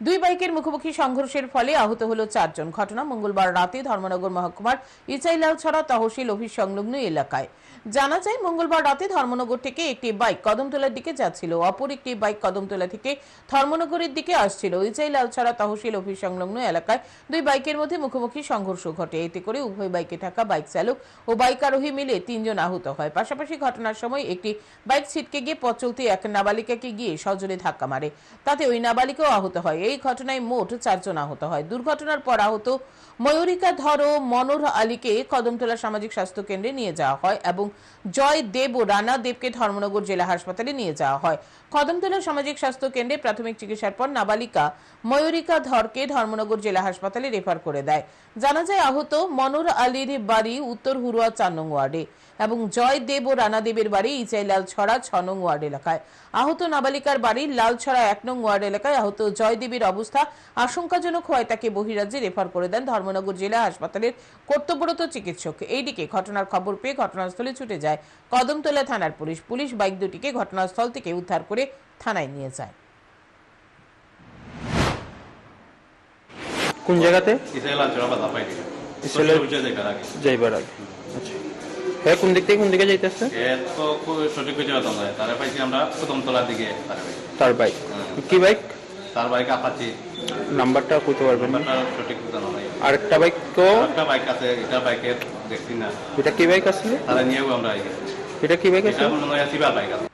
দুই বাইকের মুখোমুখি সংঘর্ষের ফলে আহত হলো চারজন। ঘটনা মঙ্গলবার রাতে ধর্মনগর মহকুমার ইচাইলালছড়া তহসিল অফিস সংলগ্ন এলাকায়। জানা যায়, মঙ্গলবার রাতে ধর্মনগর থেকে একটি বাইক কদমতলার দিকে যাচ্ছিল। অপর একটি বাইক কদমতলা থেকে ধর্মনগরের দিকে আসছিল। ইচাইলালছড়া তহসিল অফিস সংলগ্ন এলাকায় দুই বাইকের মধ্যে মুখোমুখি সংঘর্ষ ঘটে। এতে করে উভয় বাইকে থাকা বাইক চালক ও বাইক আরোহী মিলে তিনজন আহত হয়। পাশাপাশি ঘটনার সময় একটি বাইক ছিটকে গিয়ে পথ চলতে এক নাবালিকাকে গিয়ে সজোরে ধাক্কা মারে। তাতে ওই নাবালিকাও আহত হয়। এই ঘটনায় মোট চারজন আহত হয়। দুর্ঘটনার পর আহত ময়ূরিকা ধর ও মনোর আলীকে কদমতলা সামাজিক স্বাস্থ্য কেন্দ্রে নিয়ে যাওয়া হয় এবং জয় দেব ও রানা দেবকে ধর্মনগর জেলা হাসপাতালে নিয়ে যাওয়া হয়। কদমতলা সামাজিক স্বাস্থ্য কেন্দ্রে প্রাথমিক চিকিৎসার পর নাবালিকা ময়ূরিকা ধরকে ধর্মনগর জেলা হাসপাতালে রেফার করে দেয়। জানা যায় আহত মনোর আলীর বাড়ি উত্তর হুরুয়া চার নং ওয়ার্ডে এবং জয় দেব ও রানা দেবের বাড়ি ইচাইলাল ছড়া ছ নং ওয়ার্ড এলাকায়। আহত নাবালিকার বাড়ি লালছড়া এক নং ওয়ার্ড এলাকায় আহত জয়দেবীর অবস্থা আশঙ্কাজনক হওয়ায় তাকে বহিরাজ্যে রেফার করে দেন ধর্মনগর জেলা হাসপাতালের কর্তব্যরত চিকিৎসক। এইদিকে ঘটনার খবর পেয়ে ঘটনাস্থলে ছুটে যায় কদমতলা থানার পুলিশ। পুলিশ বাইক দুটিকে ঘটনাস্থল থেকে উদ্ধার করে থানায় নিয়ে যায়। কোন জায়গাতে? যাইবার আগে। আচ্ছা। হ্যাঁ কোন দিক থেকে কোন দিকে যাইতেছে? সঠিক কিছু হতাম না। তারা পাইছি আমরা প্রথমতলার দিকে তারা বাইক। কি বাইক? তার বাইক আপাচি। নাম্বারটা কইতে পারবেন। নাম্বারটা সঠিক জানা নাই আরেকটা বাইক তো একটা বাইক আছে এটা বাইকের দেখছি না। এটা কি বাইক আসলে তারা নিয়েও আমরা এটা কি বাইক এটা আসলে মনে হয় সিবার বাইক আছে।